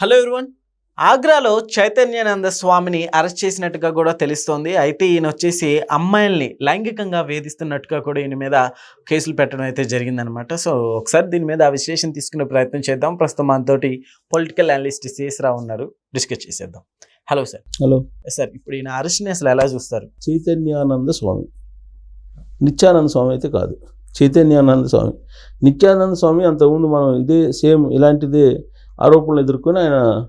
Hello everyone. ఆగ్రాలో చైతన్యానంద స్వామిని arrest చేసినట్టుగా కూడా తెలుస్తోంది. అయితే ఈయన వచ్చేసి అమ్మాయిల్ని లైంగికంగా వేధిస్తున్నట్టుగా కూడా ఈయన మీద కేసులు పెట్టడం అయితే జరిగిందనమాట సో ఒకసారి దీని మీద ఆ విశ్లేషణ తీసుకునే ప్రయత్నం చేద్దాం. ప్రస్తుతం మనతోటి పొలిటికల్ అనలిస్ట్ సిఎస్ రావు ఉన్నారు. డిస్కస్ చేసేద్దాం. Hello sir. హలో. సార్ ఇప్పుడు ఈయన అరెస్ట్ని అసలు ఎలా చూస్తారు? చైతన్యానంద స్వామి. నిత్యానంద స్వామి అయితే కాదు. చైతన్యానంద స్వామి. నిత్యానంద స్వామి అంతకుముందు మనం ఇదే సేమ్ ఇలాంటిదే ఆరోపణలు ఎదుర్కొని ఆయన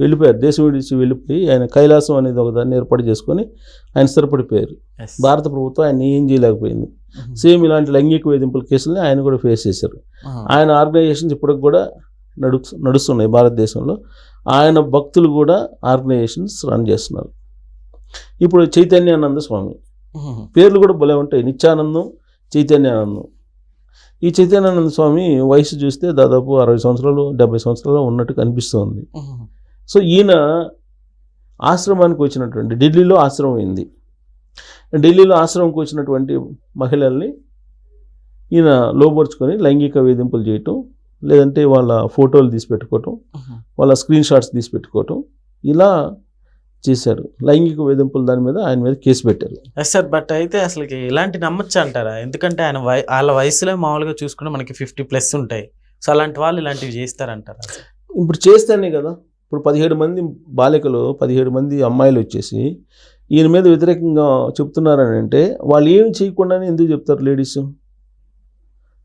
వెళ్ళిపోయారు. దేశం విడిచి వెళ్ళిపోయి ఆయన కైలాసం అనేది ఒక దాన్ని ఏర్పాటు చేసుకొని ఆయన స్థిరపడిపోయారు. భారత ప్రభుత్వం ఆయన ఏం చేయలేకపోయింది. సేమ్ ఇలాంటి లైంగిక వేధింపుల కేసుల్ని ఆయన కూడా ఫేస్ చేశారు. ఆయన ఆర్గనైజేషన్స్ ఇప్పటికి కూడా నడు నడుస్తున్నాయి భారతదేశంలో. ఆయన భక్తులు కూడా ఆర్గనైజేషన్స్ రన్ చేస్తున్నారు. ఇప్పుడు చైతన్యానంద స్వామి. పేర్లు కూడా భలే ఉంటాయి. నిత్యానందం చైతన్యానందం. ఈ చైతన్యానంద స్వామి వయసు చూస్తే దాదాపు అరవై సంవత్సరాలు డెబ్బై సంవత్సరాలు ఉన్నట్టు కనిపిస్తుంది. సో ఈయన ఆశ్రమానికి వచ్చినటువంటి ఢిల్లీలో ఆశ్రమం అయింది. ఢిల్లీలో ఆశ్రమంకి వచ్చినటువంటి మహిళల్ని ఈయన లోపరుచుకొని లైంగిక వేధింపులు చేయటం లేదంటే వాళ్ళ ఫోటోలు తీసి పెట్టుకోవటం వాళ్ళ స్క్రీన్ షాట్స్ తీసి పెట్టుకోవటం ఇలా చేశారు. లైంగిక వేధింపుల దాని మీద ఆయన మీద కేసు పెట్టారు. సార్ బట్ అయితే అసలు ఇలాంటి నమ్మచ్చు అంటారా? ఎందుకంటే ఆయన వయ వాళ్ళ వయసులో మామూలుగా చూసుకుంటే మనకి ఫిఫ్టీ ప్లస్ ఉంటాయి. సో అలాంటి వాళ్ళు ఇలాంటివి చేస్తారంటారా? ఇప్పుడు చేస్తేనే కదా. ఇప్పుడు పదిహేడు మంది బాలికలు పదిహేడు మంది అమ్మాయిలు వచ్చేసి ఈయన మీద వ్యతిరేకంగా చెప్తున్నారని అంటే వాళ్ళు ఏం చేయకుండానే ఎందుకు చెప్తారు లేడీస్?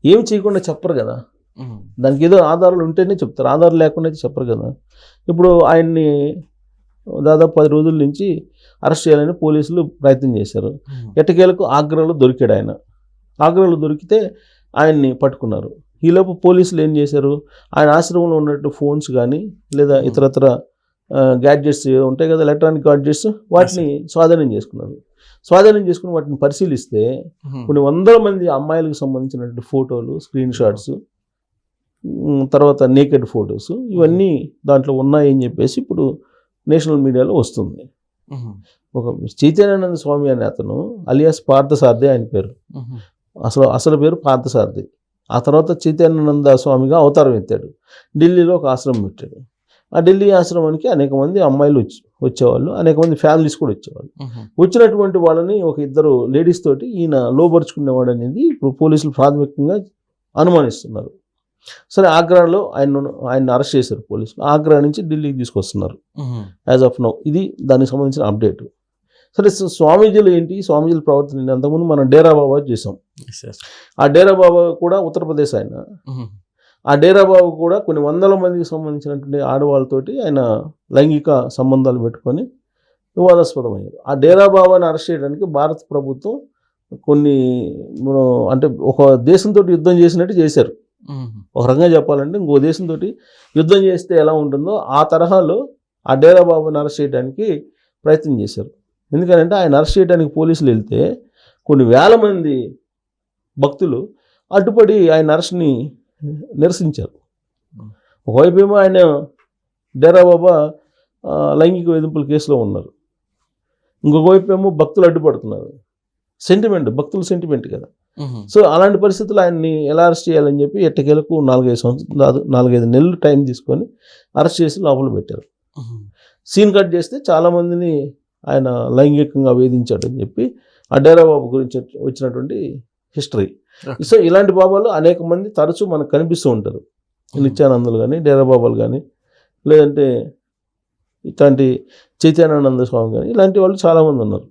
ఏం చేయకుండా చెప్పరు కదా. దానికి ఏదో ఆధారాలు ఉంటేనే చెప్తారు. ఆధారాలు లేకుండా చెప్పరు కదా. ఇప్పుడు ఆయన్ని దాదాపు పది రోజుల నుంచి అరెస్ట్ చేయాలని పోలీసులు ప్రయత్నం చేశారు. ఎట్టకేలకు ఆగ్రాలో దొరికాడు ఆయన. ఆగ్రాలో దొరికితే ఆయన్ని పట్టుకున్నారు. ఈలోపు పోలీసులు ఏం చేశారు? ఆయన ఆశ్రమంలో ఉన్నట్టు ఫోన్స్ కానీ లేదా. ఇతరత్ర గ్యాడ్జెట్స్ ఉంటాయి కదా ఎలక్ట్రానిక్ గ్యాడ్జెట్స్ వాటిని స్వాధీనం చేసుకున్నారు. స్వాధీనం చేసుకుని వాటిని పరిశీలిస్తే. కొన్ని వందల మంది అమ్మాయిలకు సంబంధించినటువంటి ఫోటోలు స్క్రీన్ షాట్స్ తర్వాత నేకెడ్ ఫొటోస్ ఇవన్నీ దాంట్లో ఉన్నాయని చెప్పేసి ఇప్పుడు నేషనల్ మీడియాలో వస్తుంది. ఒక చైతన్యానంద స్వామి అనే అతను అలియాస్ పార్థసారథి ఆయన పేరు. అసలు అసలు పేరు పార్థసారథి. ఆ తర్వాత చైతన్యానంద స్వామిగా అవతారం ఎత్తాడు. ఢిల్లీలో ఒక ఆశ్రమం పెట్టాడు. ఆ ఢిల్లీ ఆశ్రమానికి అనేక మంది అమ్మాయిలు వచ్చి వచ్చేవాళ్ళు. అనేక మంది ఫ్యామిలీస్ కూడా వచ్చేవాళ్ళు. వచ్చినటువంటి వాళ్ళని ఒక ఇద్దరు లేడీస్ తోటి ఈయన లోపరుచుకునేవాడు అనేది ఇప్పుడు పోలీసులు ప్రాథమికంగా అనుమానిస్తున్నారు. సరే ఆగ్రాలో ఆయన ఆయన అరెస్ట్ చేశారు పోలీసులు ఆగ్రా నుంచి ఢిల్లీకి తీసుకొస్తున్నారు. యాజ్ ఆఫ్ నౌ ఇది దానికి సంబంధించిన అప్డేట్ సరే స్వామీజీలు ఏంటి స్వామీజీల ప్రవర్తన? అంతకుముందు మనం డేరా బాబా చేసాం. ఆ డేరా బాబా కూడా ఉత్తరప్రదేశ్ ఆయన. ఆ డేరా బాబు కూడా కొన్ని వందల మందికి సంబంధించినటువంటి ఆడవాళ్ళతోటి ఆయన లైంగిక సంబంధాలు పెట్టుకొని వివాదాస్పదమయ్యారు ఆ డేరా బాబాని అరెస్ట్ చేయడానికి భారత ప్రభుత్వం కొన్ని అంటే ఒక దేశంతో యుద్ధం చేసినట్టు చేశారు. ఒక రకంగా చెప్పాలంటే ఇంకో దేశంతో యుద్ధం చేస్తే ఎలా ఉంటుందో ఆ తరహాలో ఆ డేరా బాబుని అరెస్ట్ చేయడానికి ప్రయత్నం చేశారు. ఎందుకంటే ఆయన అరెస్ట్ చేయడానికి పోలీసులు వెళ్తే కొన్ని వేల మంది భక్తులు అడ్డుపడి ఆయన అరెస్ట్ని నిరసించారు. ఒకవైపు ఏమో ఆయన డేరా బాబా లైంగిక వేధింపుల కేసులో ఉన్నారు. ఇంకొక వైపు ఏమో భక్తులు అడ్డుపడుతున్నారు. సెంటిమెంట్ భక్తుల సెంటిమెంట్ కదా. సో అలాంటి పరిస్థితుల్లో ఆయన్ని ఎలా అరెస్ట్ చేయాలని చెప్పి ఎట్టకేలకు నాలుగైదు సంవత్సరాలు నాలుగైదు నెలలు టైం తీసుకొని అరెస్ట్ చేసి లోపల పెట్టారు. సీన్ కట్ చేస్తే చాలామందిని ఆయన లైంగికంగా వేధించాడని చెప్పి ఆ డేరా బాబు గురించి వచ్చినటువంటి హిస్టరీ. సో ఇలాంటి బాబాలు అనేక మంది తరచూ మనకు కనిపిస్తూ ఉంటారు నిత్యానందులు కానీ డేరా బాబాలు కానీ లేదంటే ఇట్లాంటి చైతన్యానంద స్వామి కానీ ఇలాంటి వాళ్ళు చాలామంది ఉన్నారు.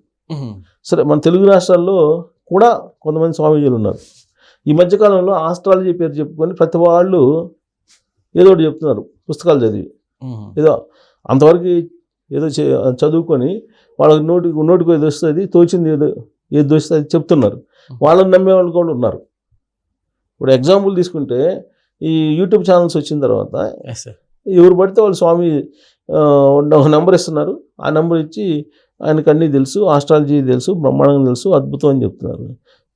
సరే మన తెలుగు రాష్ట్రాల్లో కూడా కొంతమంది స్వామీజీలు ఉన్నారు ఈ మధ్యకాలంలో ఆస్ట్రాలజీ పేరు చెప్పుకొని ప్రతి వాళ్ళు ఏదో ఒకటి చెప్తున్నారు పుస్తకాలు చదివి. ఏదో అంతవరకు ఏదో చదువుకొని వాళ్ళకి నోటికి నోటికి ఏది వస్తుంది తోచింది ఏదో ఏది వస్తుంది అది చెప్తున్నారు. వాళ్ళని నమ్మే వాళ్ళు కూడా ఉన్నారు. ఇప్పుడు ఎగ్జాంపుల్ తీసుకుంటే ఈ యూట్యూబ్ ఛానల్స్ వచ్చిన తర్వాత. ఎవరు పడితే వాళ్ళు స్వామి ఒక నెంబర్ ఇస్తున్నారు. ఆ నెంబర్ ఇచ్చి ఆయనకు అన్నీ తెలుసు ఆస్ట్రాలజీ తెలుసు బ్రహ్మాండం తెలుసు అద్భుతం అని చెప్తున్నారు.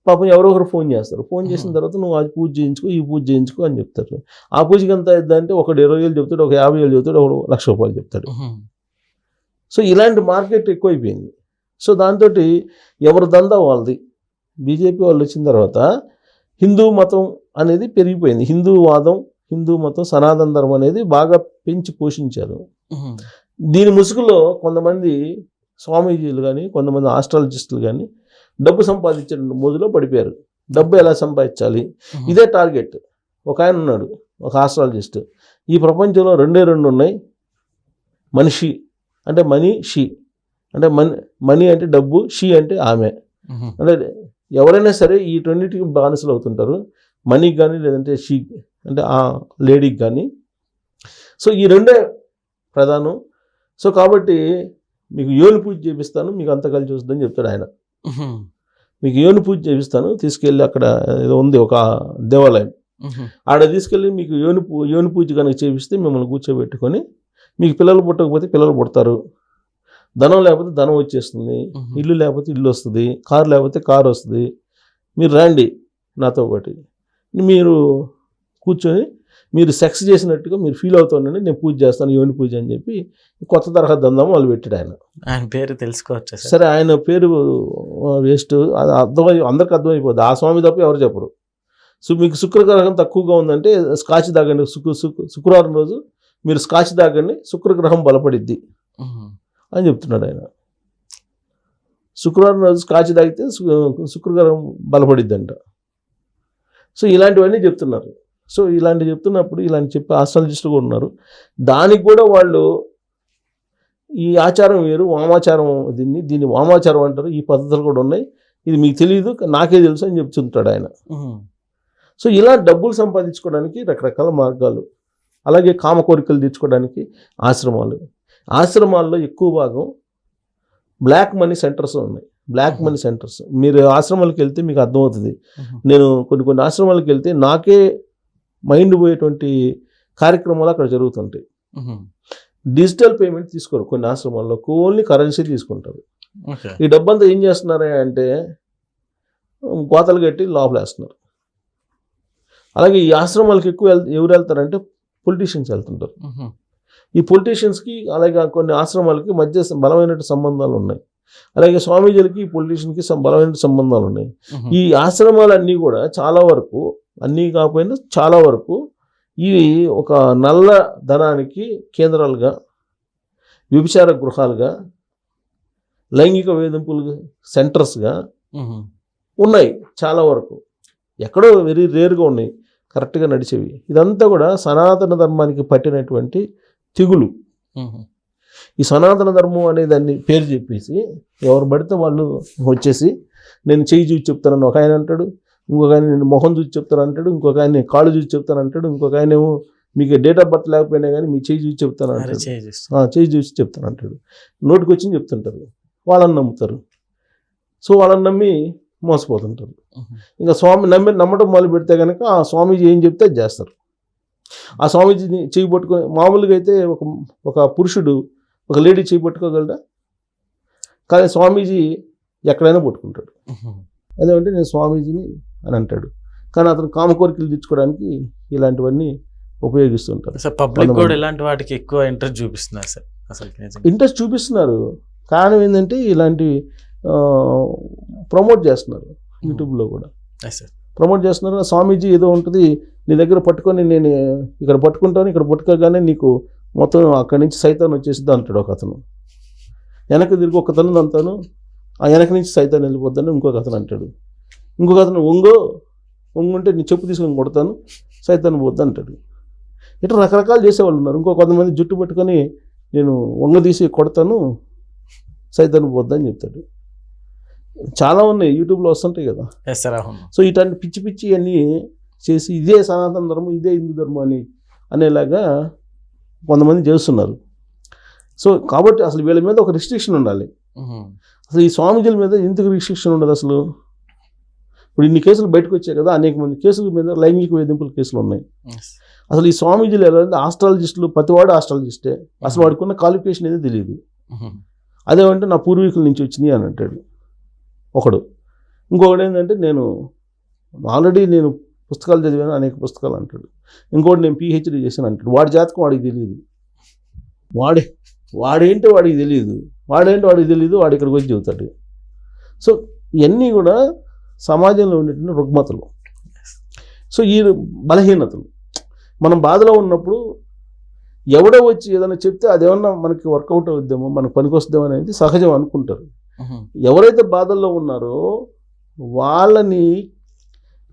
పాపం ఎవరో ఒకరు ఫోన్ చేస్తారు. ఫోన్ చేసిన. తర్వాత నువ్వు అది పూజ చేయించుకో ఈ పూజ చేయించుకో అని చెప్తారు. ఆ పూజకి ఎంత అంటే ఒకటి ఇరవై వేలు చెప్తాడు ఒక యాభై వేలు చెప్తాడు ఒక లక్ష రూపాయలు చెప్తాడు. సో ఇలాంటి మార్కెట్ ఎక్కువైపోయింది. సో దాంతో ఎవరి దందా వాళ్ళది? బీజేపీ వాళ్ళు వచ్చిన తర్వాత హిందూ మతం అనేది పెరిగిపోయింది. హిందూ వాదం హిందూ మతం సనాతన ధర్మం అనేది బాగా పెంచి పోషించారు. దీని ముసుగులో కొంతమంది స్వామీజీలు కానీ కొంతమంది ఆస్ట్రాలజిస్టులు కానీ డబ్బు సంపాదించే మోజులో పడిపోయారు. డబ్బు ఎలా సంపాదించాలి? ఇదే టార్గెట్. ఒక ఆయన ఉన్నాడు ఒక ఆస్ట్రాలజిస్ట్. ఈ ప్రపంచంలో రెండే రెండు ఉన్నాయి. మనిషి అంటే మనీ షీ. అంటే మనీ మనీ అంటే డబ్బు షీ అంటే ఆమె. అంటే ఎవరైనా సరే ఈ రెండింటికి బానిసలు అవుతుంటారు. మనీకి కానీ లేదంటే షీ అంటే ఆ లేడీకి కానీ సో ఈ రెండే ప్రధానం. సో కాబట్టి మీకు యోని పూజ చేపిస్తాను మీకు అంత కలిసి వస్తుందని చెప్తాడు ఆయన. మీకు యోని పూజ చేపిస్తాను తీసుకెళ్ళి అక్కడ ఏదో ఉంది ఒక దేవాలయం. ఆడ తీసుకెళ్ళి మీకు యోని పూ యోని పూజ కనుక చేపిస్తే మిమ్మల్ని కూర్చోబెట్టుకొని మీకు పిల్లలు పుట్టకపోతే పిల్లలు పుడతారు. ధనం లేకపోతే ధనం వచ్చేస్తుంది. ఇల్లు లేకపోతే ఇల్లు వస్తుంది. కారు లేకపోతే కారు వస్తుంది. మీరు రండి నాతో పాటు. మీరు కూర్చొని మీరు సెక్స్ చేసినట్టుగా మీరు ఫీల్ అవుతుండండి నేను పూజ చేస్తాను యోని పూజ అని చెప్పి కొత్త తరహా దందాం వాళ్ళు పెట్టాడు ఆయన. ఆయన పేరు తెలుసుకోవచ్చా సార్? ఆయన పేరు వేస్ట్. అది అర్థమై అందరికి అర్థమైపోద్ది. ఆ స్వామి తప్ప ఎవరు చెప్పరు. సో మీకు శుక్రగ్రహం తక్కువగా ఉందంటే స్కాచ్ తాగండి. శుక్ర శుక్ర- శుక్రవారం రోజు మీరు స్కాచ్ తాగండి శుక్రగ్రహం బలపడిద్ది అని చెప్తున్నాడు ఆయన. శుక్రవారం రోజు స్కాచ్ తాగితే శుక్రగ్రహం బలపడిద్దంట. సో ఇలాంటివన్నీ చెప్తున్నారు. సో ఇలాంటి చెప్తున్నప్పుడు ఇలాంటి చెప్పే ఆస్ట్రాలజిస్టులు కూడా ఉన్నారు. దానికి కూడా వాళ్ళు ఈ ఆచారం వేరు వామాచారం దీన్ని దీన్ని వామాచారం అంటారు. ఈ పద్ధతులు కూడా ఉన్నాయి. ఇది మీకు తెలియదు నాకే తెలుసు అని చెప్తుంటాడు ఆయన. సో ఇలా డబ్బులు సంపాదించుకోవడానికి రకరకాల మార్గాలు అలాగే కామ కోరికలు తీర్చుకోవడానికి ఆశ్రమాలు. ఆశ్రమాల్లో ఎక్కువ భాగం బ్లాక్ మనీ సెంటర్స్ ఉన్నాయి. Black money centres. మీరు ఆశ్రమాలకు వెళ్తే మీకు అర్థమవుతుంది. నేను కొన్ని కొన్ని ఆశ్రమాలకు వెళ్తే నాకే మైండ్ పోయేటువంటి కార్యక్రమాలు అక్కడ జరుగుతుంటాయి. డిజిటల్ పేమెంట్ తీసుకోరు. కొన్ని ఆశ్రమాల్లో ఓన్లీ కరెన్సీ తీసుకుంటారు. ఈ డబ్బంతా ఏం చేస్తున్నారా అంటే కోతలు కట్టి లోపలేస్తున్నారు. అలాగే ఈ ఆశ్రమాలకు ఎక్కువ ఎవరు వెళ్తారంటే పొలిటీషియన్స్ వెళ్తుంటారు. ఈ పొలిటీషియన్స్కి అలాగే కొన్ని ఆశ్రమాలకి మధ్య బలమైన సంబంధాలు ఉన్నాయి. అలాగే స్వామీజీలకి పొలిటీషియన్కి బలమైన సంబంధాలు ఉన్నాయి. ఈ ఆశ్రమాలన్నీ కూడా చాలా వరకు అన్నీ కాకపోయినా చాలా వరకు ఇవి ఒక నల్ల ధనానికి కేంద్రాలుగా వ్యభిచార గృహాలుగా లైంగిక వేధింపులు సెంటర్స్గా ఉన్నాయి చాలా వరకు. ఎక్కడో వెరీ రేర్గా ఉన్నాయి కరెక్ట్గా నడిచేవి. ఇదంతా కూడా సనాతన ధర్మానికి పట్టినటువంటి తెగులు. ఈ సనాతన ధర్మం అనే దాన్ని పేరు చెప్పేసి ఎవరు పడితే వాళ్ళు వచ్చేసి నేను చెయ్యి చూసి చెప్తానని ఒక ఆయన అంటాడు ఇంకొక ఆయన నేను మొహం చూసి చెప్తాను అంటాడు ఇంకొక ఆయన నేను కాళ్ళు చూసి చెప్తాను అంటాడు ఇంకొక ఆయన ఏమో మీకు డేట్ ఆఫ్ బర్త్ లేకపోయినా కానీ మీ చెయ్యి చూసి చెప్తాను అంటాడు. చేయి చూసి. చెప్తాను అంటాడు. నోటికి వచ్చింది చెప్తుంటారు. వాళ్ళని నమ్ముతారు. సో వాళ్ళని నమ్మి మోసపోతుంటారు. ఇంకా స్వామి నమ్మి నమ్మటం మొదలు పెడితే కనుక ఆ స్వామీజీ ఏం చెప్తే చేస్తారు. ఆ స్వామీజీని చేయి పట్టుకొని మామూలుగా అయితే ఒక ఒక పురుషుడు ఒక లేడీ చేయి పట్టుకోగలడా? కానీ స్వామీజీ ఎక్కడైనా పట్టుకుంటాడు. అదేమంటే నేను స్వామీజీని అని అంటాడు. కానీ అతను కామ కోరికలు తీర్చుకోవడానికి ఇలాంటివన్నీ ఉపయోగిస్తుంటారు సార్ పబ్లిక్ కూడా ఇలాంటి వాటికి ఎక్కువ ఇంట్రెస్ట్ చూపిస్తున్నారు సార్ అసలు. ఇంట్రెస్ట్ చూపిస్తున్నారు. కారణం ఏంటంటే ఇలాంటి ప్రమోట్ చేస్తున్నారు యూట్యూబ్లో కూడా. ప్రమోట్ చేస్తున్నారు. స్వామీజీ ఏదో ఉంటుంది నీ దగ్గర పట్టుకొని నేను ఇక్కడ పట్టుకుంటాను ఇక్కడ పట్టుకోగానే నీకు మొత్తం అక్కడి నుంచి సైతాన్ వచ్చేసిద్ది అంటాడు ఒక అతను. వెనక్కి తిరిగి ఒక తను అంతాను ఆ వెనక నుంచి సైతాన్ వెళ్ళిపోద్దని ఇంకొక అతను అంటాడు. ఇంకొక అతను ఒంగో ఒంగుంటే నీ చెప్పు తీసుకొని కొడతాను సైతాన్ పోద్ది అంటాడు. ఇట్లా రకరకాలు చేసేవాళ్ళు ఉన్నారు. ఇంకో కొంతమంది జుట్టు పట్టుకొని నేను వంగ తీసి కొడతాను సైతాన్ పోద్దని చెప్తాడు. చాలా ఉన్నాయి యూట్యూబ్లో వస్తుంటాయి కదా. సో ఇట్లాంటి పిచ్చి పిచ్చి అన్నీ చేసి ఇదే సనాతన ధర్మం ఇదే హిందూ ధర్మం అని అనేలాగా కొంతమంది చేస్తున్నారు. సో కాబట్టి అసలు వీళ్ళ మీద ఒక రిస్ట్రిక్షన్ ఉండాలి. అసలు ఈ స్వామీజీల మీద ఎందుకు రిస్ట్రిక్షన్ ఉండదు అసలు? ఇప్పుడు ఇన్ని కేసులు బయటకు వచ్చాయి కదా అనేక మంది కేసుల మీద లైంగిక వేధింపుల కేసులు ఉన్నాయి. అసలు ఈ స్వామీజీలు ఎలా అంటే ఆస్ట్రాలజిస్టులు ప్రతివాడు ఆస్ట్రాలజిస్టే. అసలు వాడికి ఉన్న క్వాలిఫికేషన్ ఏదో తెలియదు. అదేమంటే నా పూర్వీకుల నుంచి వచ్చినాయి అని అంటాడు. ఒకడు. ఇంకొకడు ఏంటంటే నేను ఆల్రెడీ నేను పుస్తకాలు చదివాను అనేక పుస్తకాలు అంటాడు. ఇంకోటి నేను పిహెచ్డీ చేశాను అంటాడు. వాడి జాతకం వాడికి తెలియదు. వాడే వాడేంటో వాడికి తెలియదు. వాడేంటో వాడికి తెలియదు వాడు ఇక్కడికి వచ్చి చెబుతాడు. సో ఇవన్నీ కూడా సమాజంలో ఉండేటువంటి రుగ్మతలు. సో ఈ బలహీనతలు. మనం బాధలో ఉన్నప్పుడు ఎవడో వచ్చి ఏదైనా చెప్తే అదేమన్నా మనకి వర్కౌట్ అవుద్దేమో మనకు పనికొస్తుందేమో అనేది సహజం అనుకుంటారు. ఎవరైతే బాధల్లో ఉన్నారో వాళ్ళని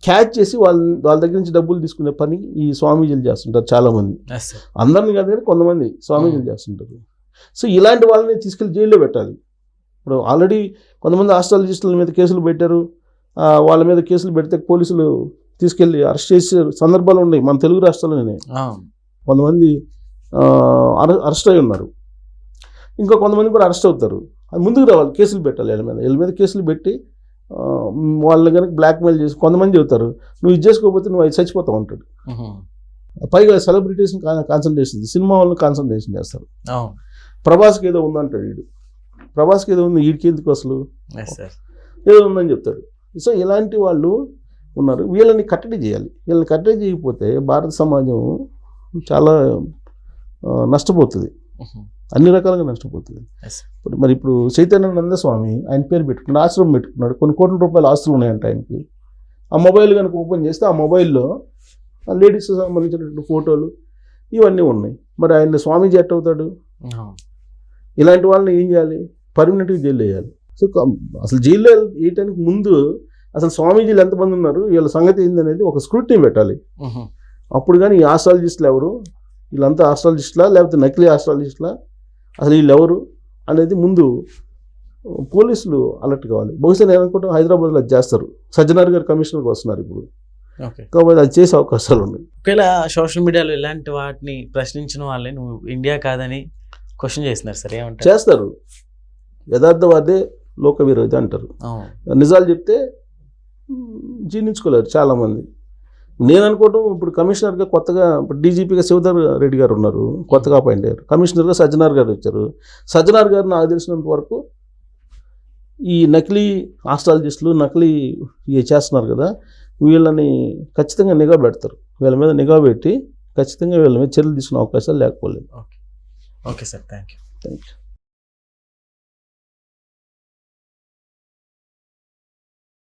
క్యాచ్ చేసి వాళ్ళ వాళ్ళ దగ్గర నుంచి డబ్బులు తీసుకునే పని ఈ స్వామీజీలు చేస్తుంటారు చాలామంది. అందరిని కాదు కానీ కొంతమంది స్వామీజీలు చేస్తుంటారు. సో ఇలాంటి వాళ్ళని తీసుకెళ్ళి జైల్లో పెట్టాలి. ఇప్పుడు ఆల్రెడీ కొంతమంది ఆస్ట్రాలజిస్టుల మీద కేసులు పెట్టారు. వాళ్ళ మీద కేసులు పెడితే పోలీసులు తీసుకెళ్ళి అరెస్ట్ చేసే సందర్భాలు ఉన్నాయి మన తెలుగు రాష్ట్రాల్లోనే. కొంతమంది అరెస్ట్ అయి ఉన్నారు. ఇంకా కొంతమంది కూడా అరెస్ట్ అవుతారు. అది ముందుకు రావాలి కేసులు పెట్టాలి వీళ్ళ మీద. వీళ్ళ మీద కేసులు పెట్టి వాళ్ళని కనుక బ్లాక్మెయిల్ చేసి కొంతమంది చెబుతారు నువ్వు ఇది చేసుకోకపోతే నువ్వు అది చచ్చిపోతావు ఉహు. పైగా సెలబ్రిటీస్ కాన్సన్ట్రేషన్ సినిమా వాళ్ళని కాన్సన్ట్రేషన్ చేస్తారు. ప్రభాస్కి ఏదో ఉందంటాడు వీడు. ప్రభాస్కి ఏదో ఉంది వీడికి ఎందుకు అసలు? ఏదో ఉందని చెప్తాడు. సో ఇలాంటి వాళ్ళు ఉన్నారు. వీళ్ళని కట్టడి చేయాలి. వీళ్ళని కట్టడి చేయకపోతే భారత సమాజం చాలా నష్టపోతుంది. అన్ని రకాలుగా నష్టపోతుంది. ఇప్పుడు మరి ఇప్పుడు చైతన్యానంద స్వామి ఆయన పేరు పెట్టుకున్నాడు ఆశ్రమం పెట్టుకున్నాడు. కొన్ని కోట్ల రూపాయల ఆస్తులు ఉన్నాయంట ఆయనకి. ఆ మొబైల్ కనుక ఓపెన్ చేస్తే ఆ మొబైల్లో లేడీస్ సంబంధించినటువంటి ఫోటోలు ఇవన్నీ ఉన్నాయి. మరి ఆయన స్వామీజీ ఎట్ అవుతాడు. ఇలాంటి వాళ్ళని ఏం చేయాలి? పర్మనెంట్గా జైలు వేయాలి. సో అసలు జైల్లో వేయటానికి ముందు అసలు స్వామీజీలు ఎంతమంది ఉన్నారు? వీళ్ళ సంగతి ఏందనేది ఒక స్క్రూటినీ పెట్టాలి. అప్పుడు కానీ ఈ ఆస్ట్రాలజిస్టులు ఎవరు? వీళ్ళంతా ఆస్ట్రాలజిస్టులా? లేకపోతే నకిలీ ఆస్ట్రాలజిస్టులా? అసలు వీళ్ళు ఎవరు? అనేది ముందు పోలీసులు అలర్ట్ కావాలి. బహుశా నేను అనుకుంటాం హైదరాబాద్లో అది చేస్తారు. సజ్జనార్ గారు కమిషనర్కి వస్తున్నారు ఇప్పుడు. కాబట్టి అది చేసే అవకాశాలు ఉన్నాయి. ఒకవేళ సోషల్ మీడియాలో ఇలాంటి వాటిని ప్రశ్నించిన వాళ్ళని నువ్వు ఇండియా కాదని క్వశ్చన్ చేస్తున్నారు సార్ ఏమంటారు? చేస్తారు. యథార్థవాదే లోక విరోధి అంటారు. నిజాలు చెప్తే జీర్ణించుకోలేరు చాలామంది. నేను అనుకోవటం ఇప్పుడు కమిషనర్గా కొత్తగా ఇప్పుడు డీజీపీగా శివధర్ రెడ్డి గారు ఉన్నారు కొత్తగా అపాయింట్ అయ్యారు. కమిషనర్గా సజ్జనార్ గారు వచ్చారు. సజ్జనార్ గారు నాకు తెలిసినంత వరకు ఈ నకిలీ ఆస్ట్రాలజిస్టులు నకిలీ ఇవి చేస్తున్నారు కదా వీళ్ళని ఖచ్చితంగా నిఘా పెడతారు. వీళ్ళ మీద నిఘా పెట్టి ఖచ్చితంగా వీళ్ళ మీద చర్యలు తీసుకునే అవకాశాలు లేకపోలేదు. Okay. Sir thank you thank you